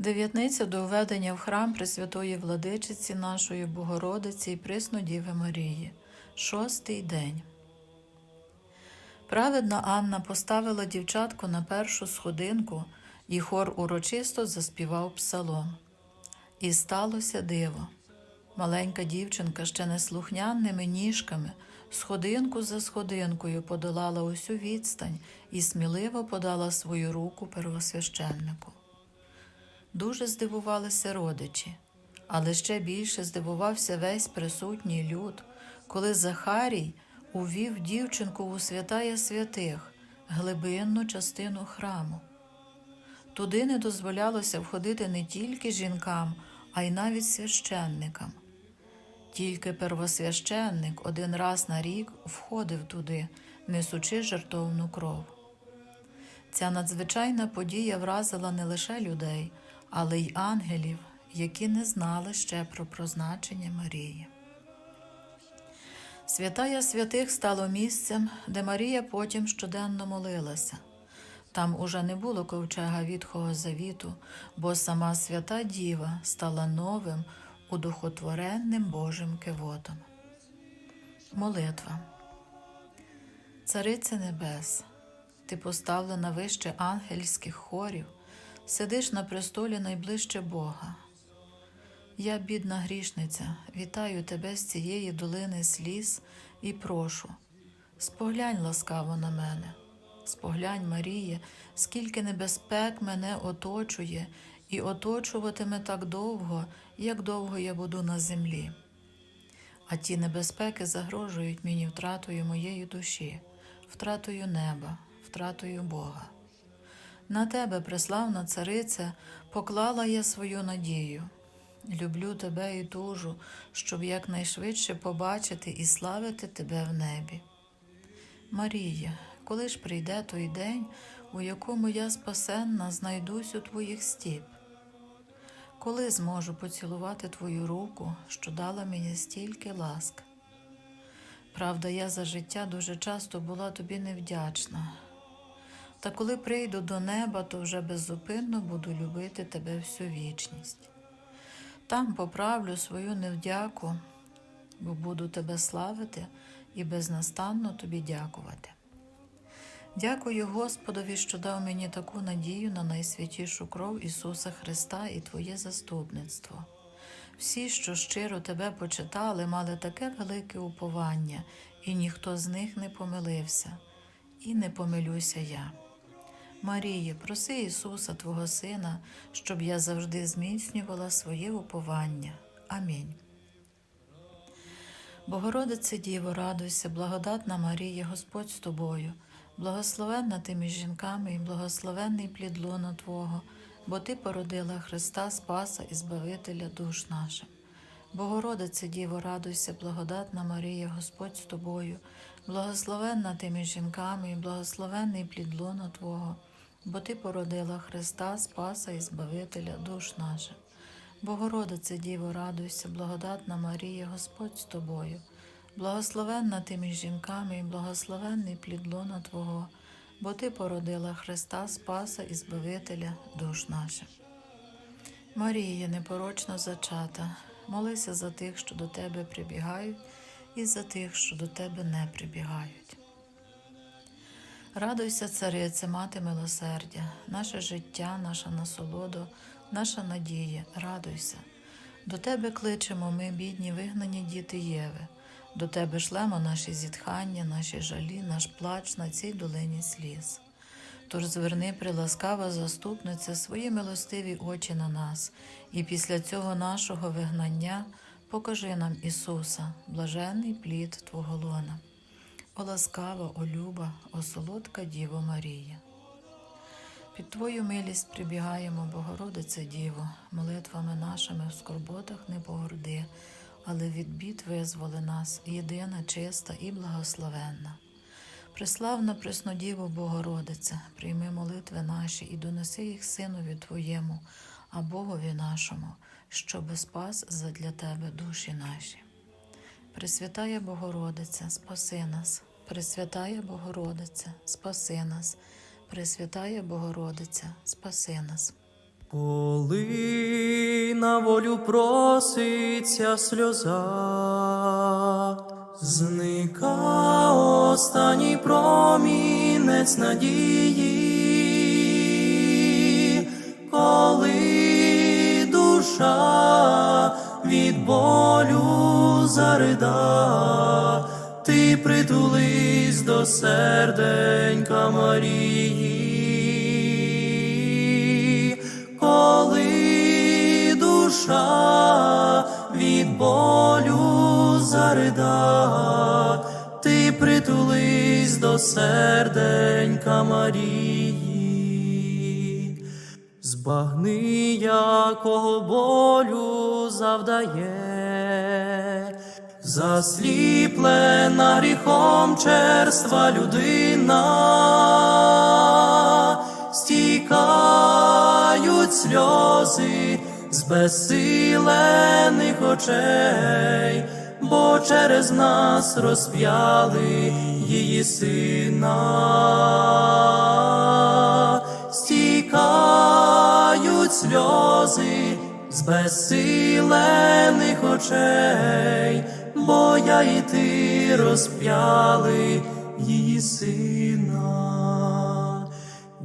Дев'ятниця до введення в храм Пресвятої Владичиці нашої Богородиці і Приснодіви Марії. Шостий день. Праведна Анна поставила дівчатку на першу сходинку, і хор урочисто заспівав псалом. І сталося диво. Маленька дівчинка ще неслухняними ніжками, сходинку за сходинкою подолала усю відстань і сміливо подала свою руку первосвященнику. Дуже здивувалися родичі, але ще більше здивувався весь присутній люд, коли Захарій увів дівчинку у святая святих, глибинну частину храму. Туди не дозволялося входити не тільки жінкам, а й навіть священникам. Тільки первосвященник один раз на рік входив туди, несучи жертовну кров. Ця надзвичайна подія вразила не лише людей, але й ангелів, які не знали ще про прозначення Марії. Святая святих стало місцем, де Марія потім щоденно молилася. Там уже не було ковчега Вітхого Завіту, бо сама свята Діва стала новим, удохотворенним Божим кивотом. Молитва. Царице Небес, ти поставлена вище ангельських хорів, сидиш на престолі найближче Бога. Я, бідна грішниця, вітаю тебе з цієї долини сліз і прошу. Споглянь ласкаво на мене, споглянь, Маріє, скільки небезпек мене оточує і оточуватиме так довго, як довго я буду на землі. А ті небезпеки загрожують мені втратою моєї душі, втратою неба, втратою Бога. На тебе, преславна цариця, поклала я свою надію. Люблю тебе і тужу, щоб якнайшвидше побачити і славити тебе в небі. Марія, коли ж прийде той день, у якому я спасенна знайдусь у твоїх стіп? Коли зможу поцілувати твою руку, що дала мені стільки ласк? Правда, я за життя дуже часто була тобі невдячна. Та коли прийду до неба, то вже беззупинно буду любити тебе всю вічність. Там поправлю свою невдяку, бо буду тебе славити і безнастанно тобі дякувати. Дякую Господові, що дав мені таку надію на найсвятішу кров Ісуса Христа і Твоє заступництво. Всі, що щиро тебе почитали, мали таке велике уповання, і ніхто з них не помилився, і не помилюся я. Маріє, проси Ісуса, Твого Сина, щоб я завжди зміцнювала своє уповання. Амінь. Богородице Діво, радуйся, благодатна Марія, Господь з тобою, благословенна ти між жінками і благословенний плід лона Твого, бо Ти породила Христа Спаса і Збавителя душ наших. Богородице Діво, радуйся, благодатна Марія, Господь з тобою, благословенна ти між жінками і благословенний плід лона Твого, бо Ти породила Христа Спаса і Збавителя душ наших. Богородице Діво, радуйся, благодатна Марія, Господь з тобою, благословенна ти між жінками і благословенний плід лона Твого, бо Ти породила Христа Спаса і Збавителя душ наших. Марія, непорочно зачата, молися за тих, що до тебе прибігають, і за тих, що до тебе не прибігають. Радуйся, царице, мати милосердя, наше життя, наша насолода, наша надія, радуйся. До тебе кличемо ми, бідні, вигнані діти Єви, до тебе шлемо наші зітхання, наші жалі, наш плач на цій долині сліз. Тож зверни, приласкава заступниця, свої милостиві очі на нас, і після цього нашого вигнання покажи нам Ісуса, блаженний плід Твого лона. О ласкава, о люба, о солодка Діво Марія. Під Твою милість прибігаємо, Богородице Діво, молитвами нашими в скорботах не погорди, але від бід визволи нас, єдина, чиста і благословенна. Преславна Преснодіво Богородице, прийми молитви наші і донеси їх Синові Твоєму, а Богові нашому, щоби спас задля Тебе душі наші. Пресвятая Богородиця, спаси нас, Пресвятая Богородиця, спаси нас, Пресвятая Богородиця, спаси нас. Коли на волю проситься сльоза, зника останній промінець надії, коли душа від болю зарида, ти притулись до серденька Марії, коли душа від болю зарида, ти притулись до серденька Марії, збагни, якого болю завдає, засліплена гріхом черства людина, стікають сльози з безсилених очей, бо через нас розп'яли її сина. Стікають сльози з безсилених очей, бо я і ти розп'яли її сина.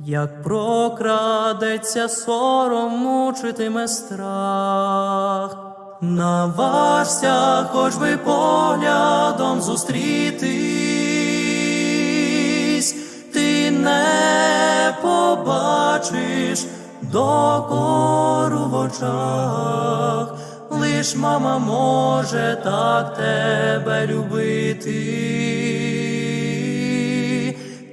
Як прокрадеться сором, мучитиме страх, наважся, хоч би поглядом зустрітись, ти не побачиш докору в очах, лиш мама може так тебе любити,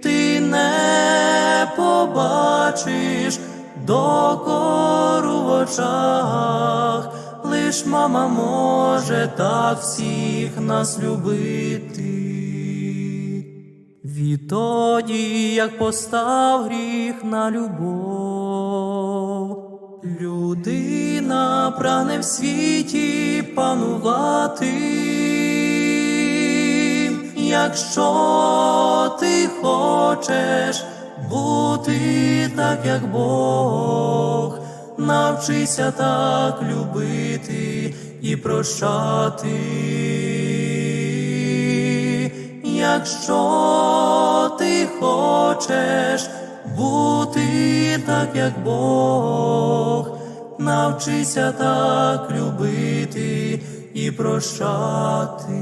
ти не побачиш докору в очах, лиш мама може так всіх нас любити. Відтоді, як постав гріх на любов, людина прагне в світі панувати, якщо ти хочеш бути так, як Бог, навчися так любити і прощати. Якщо ти хочеш бути так, як Бог, навчися так любити і прощати,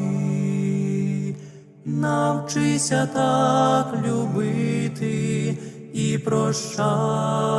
навчися так любити і прощати.